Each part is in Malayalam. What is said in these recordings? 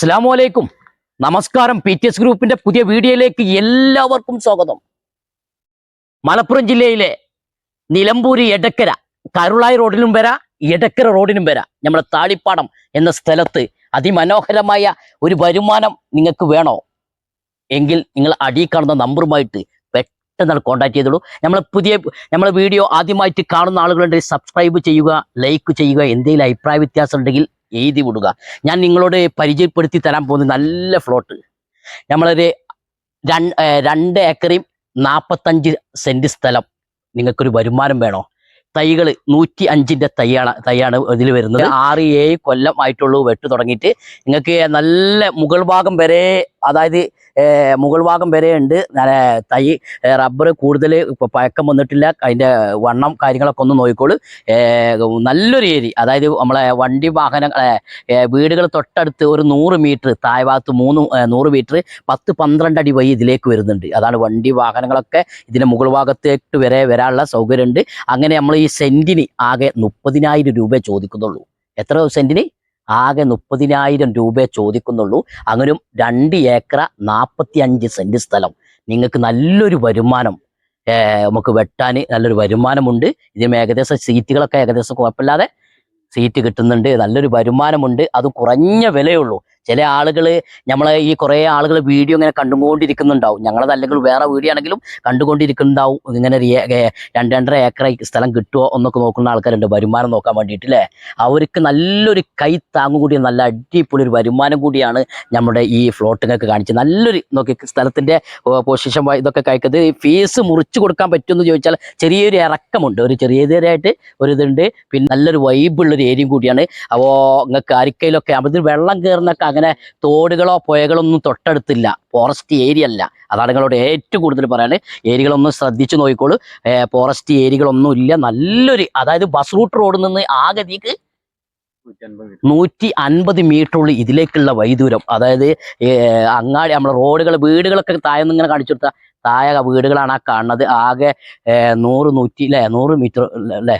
അസ്സാമലൈക്കും നമസ്കാരം പി ടി എസ് ഗ്രൂപ്പിന്റെ പുതിയ വീഡിയോയിലേക്ക് എല്ലാവർക്കും സ്വാഗതം. മലപ്പുറം ജില്ലയിലെ നിലമ്പൂരി എടക്കര കരുളായി റോഡിലും വരാ എടക്കര റോഡിനും വരാ. നമ്മുടെ താളിപ്പാടം എന്ന സ്ഥലത്ത് അതിമനോഹരമായ ഒരു വരുമാനം നിങ്ങൾക്ക് വേണോ? എങ്കിൽ നിങ്ങൾ അടിയിൽ കാണുന്ന നമ്പറുമായിട്ട് പെട്ടെന്ന് കോൺടാക്ട് ചെയ്തോളൂ. നമ്മൾ പുതിയ നമ്മളെ വീഡിയോ ആദ്യമായിട്ട് കാണുന്ന ആളുകളുണ്ടെങ്കിൽ സബ്സ്ക്രൈബ് ചെയ്യുക ലൈക്ക് ചെയ്യുക എന്തെങ്കിലും അഭിപ്രായ വ്യത്യാസം ഉണ്ടെങ്കിൽ എഴുതി വിടുക. ഞാൻ നിങ്ങളോട് പരിചയപ്പെടുത്തി തരാൻ പോകുന്ന നല്ല ഫ്ലോട്ട് നമ്മളൊരു രണ്ട് രണ്ട് ഏക്കറിയും നാൽപ്പത്തഞ്ച് സെന്റ് സ്ഥലം. നിങ്ങൾക്കൊരു വരുമാനം വേണോ? തൈകൾ നൂറ്റി അഞ്ചിന്റെ തൈയാണ് തൈയാണ് ഇതിൽ വരുന്നത്. ആറ് ഏഴ് കൊല്ലം ആയിട്ടുള്ളൂ വെട്ട് തുടങ്ങിയിട്ട്. നിങ്ങൾക്ക് നല്ല മുകൾ ഭാഗം വരെ അതായത് മുകൾ ഭാഗം വരെ ഉണ്ട്. തൈ റബ്ബർ കൂടുതൽ പഴക്കം വന്നിട്ടില്ല. അതിന്റെ വണ്ണം കാര്യങ്ങളൊക്കെ ഒന്ന് നോക്കിക്കോളൂ. നല്ലൊരു ഏരി. അതായത് നമ്മളെ വണ്ടി വാഹന വീടുകൾ തൊട്ടടുത്ത് ഒരു നൂറ് മീറ്റർ താഴെ ഭാഗത്ത് മൂന്ന് നൂറ് മീറ്റർ പത്ത് പന്ത്രണ്ട് അടി വഴി ഇതിലേക്ക് വരുന്നുണ്ട്. അതാണ് വണ്ടി വാഹനങ്ങളൊക്കെ ഇതിന്റെ മുകൾ ഭാഗത്തേക്ക് വരെ വരാനുള്ള സൗകര്യമുണ്ട്. അങ്ങനെ നമ്മൾ ഈ സെന്റിന് ആകെ മുപ്പതിനായിരം രൂപ ചോദിക്കുന്നുള്ളൂ. എത്ര സെന്റിന്? ആകെ മുപ്പതിനായിരം രൂപ ചോദിക്കുന്നുള്ളൂ. അങ്ങനെ രണ്ട് ഏക്കർ നാൽപ്പത്തി അഞ്ച് സെന്റ് സ്ഥലം. നിങ്ങൾക്ക് നല്ലൊരു വരുമാനം നമുക്ക് വെട്ടാൻ നല്ലൊരു വരുമാനമുണ്ട്. ഇതിന് ഏകദേശം സീറ്റുകളൊക്കെ ഏകദേശം കുഴപ്പമില്ലാതെ സീറ്റ് കിട്ടുന്നുണ്ട്. നല്ലൊരു വരുമാനമുണ്ട്. അത് കുറഞ്ഞ വിലയുള്ളൂ ചില ആളുകൾ നമ്മളെ ഈ കുറേ ആളുകൾ വീഡിയോ ഇങ്ങനെ കണ്ടുകൊണ്ടിരിക്കുന്നുണ്ടാവും. ഞങ്ങളതല്ലെങ്കിൽ വേറെ വീഡിയോ ആണെങ്കിലും കണ്ടുകൊണ്ടിരിക്കുന്നുണ്ടാവും. ഇങ്ങനെ രണ്ട് രണ്ടര ഏക്കർ സ്ഥലം കിട്ടുമോ എന്നൊക്കെ നോക്കുന്ന ആൾക്കാരുണ്ട്. വരുമാനം നോക്കാൻ വേണ്ടിയിട്ട് അല്ലേ അവർക്ക് നല്ലൊരു കൈ താങ്ങും കൂടി നല്ല അടിപൊളി ഒരു വരുമാനം കൂടിയാണ് നമ്മുടെ ഈ ഫ്ലോട്ടിങ്ങൊക്കെ കാണിച്ചത്. നല്ലൊരു നോക്കി സ്ഥലത്തിന്റെ പൊസിഷൻ ഇതൊക്കെ കഴിക്കുന്നത് ഫീസ് മുറിച്ച് കൊടുക്കാൻ പറ്റുമെന്ന് ചോദിച്ചാൽ ചെറിയൊരു ഇറക്കമുണ്ട്. ഒരു ചെറിയതായിട്ട് ഒരു ഇതുണ്ട്. പിന്നെ നല്ലൊരു വൈബുള്ളൊരു ഏരിയയും കൂടിയാണ്. അപ്പോൾ നിങ്ങൾക്ക് അരിക്കയിലൊക്കെ അതിൽ വെള്ളം കയറുന്നൊക്കെ തോടുകളോ പുഴകളോ ഒന്നും തൊട്ടടുത്തില്ല. ഫോറസ്റ്റ് ഏരിയ അല്ല. അതാണ് നിങ്ങളോട് ഏറ്റവും കൂടുതൽ പറയാൻ. ഏരിയകളൊന്നും ശ്രദ്ധിച്ചു നോക്കിക്കോളൂ. ഫോറസ്റ്റ് ഏരിയകളൊന്നും ഇല്ല. നല്ലൊരു അതായത് ബസ് റൂട്ട് റോഡിൽ നിന്ന് ആഗതിക്ക് നൂറ്റി അൻപത് മീറ്ററുള്ള ഇതിലേക്കുള്ള വൈദൂരം അതായത് അങ്ങാടി നമ്മളെ റോഡുകൾ വീടുകളൊക്കെ താഴെ ഇങ്ങനെ കാണിച്ചു കൊടുത്താൽ താഴെ വീടുകളാണ് ആ കാണുന്നത്. ആകെ നൂറ് നൂറ്റി അല്ലേ നൂറ് മീറ്റർ അല്ലേ?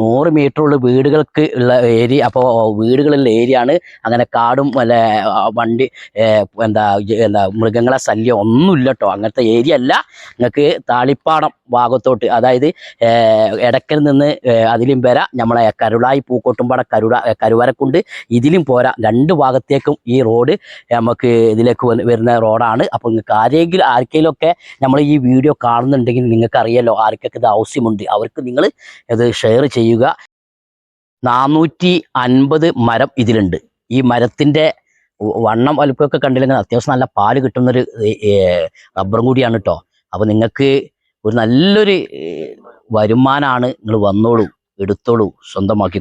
നൂറ് മീറ്റർ ഉള്ള വീടുകൾക്ക് ഉള്ള ഏരിയ അപ്പോൾ വീടുകളുള്ള ഏരിയ ആണ്. അങ്ങനെ കാടും അല്ല വണ്ടി എന്താ എന്താ മൃഗങ്ങളെ ശല്യം ഒന്നുമില്ല കേട്ടോ അങ്ങനത്തെ ഏരിയ അല്ല. നിങ്ങൾക്ക് താളിപ്പാടം ഭാഗത്തോട്ട് അതായത് ഇടയ്ക്കൽ നിന്ന് അതിലും വരാ നമ്മളെ കരുളായി പൂക്കോട്ടുംപാട കരുട കരുവരക്കുണ്ട്. ഇതിലും പോരാ. രണ്ട് ഭാഗത്തേക്കും ഈ റോഡ് നമുക്ക് ഇതിലേക്ക് വരുന്ന റോഡാണ്. അപ്പോൾ നിങ്ങൾക്ക് ആരെങ്കിലും ആർക്കെങ്കിലും ഒക്കെ നമ്മൾ ഈ വീഡിയോ കാണുന്നുണ്ടെങ്കിൽ നിങ്ങൾക്ക് അറിയാലോ ആർക്കൊക്കെ ഇത് ആവശ്യമുണ്ട്. അവർക്ക് നിങ്ങൾ ഇത് ഷെയർ ചെയ്യുക. നാനൂറ്റി അൻപത് മരം ഇതിലുണ്ട്. ഈ മരത്തിന്റെ വണ്ണം വലുപ്പമൊക്കെ കണ്ടില്ലെങ്കിൽ അത്യാവശ്യം നല്ല പാൽ കിട്ടുന്നൊരു റബ്ബറും കൂടിയാണ് കേട്ടോ അപ്പോൾ നിങ്ങൾക്ക് ഒരു നല്ലൊരു വരുമാനമാണ് നിങ്ങൾ വന്നോളൂ എടുത്തോളൂ സ്വന്തമാക്കി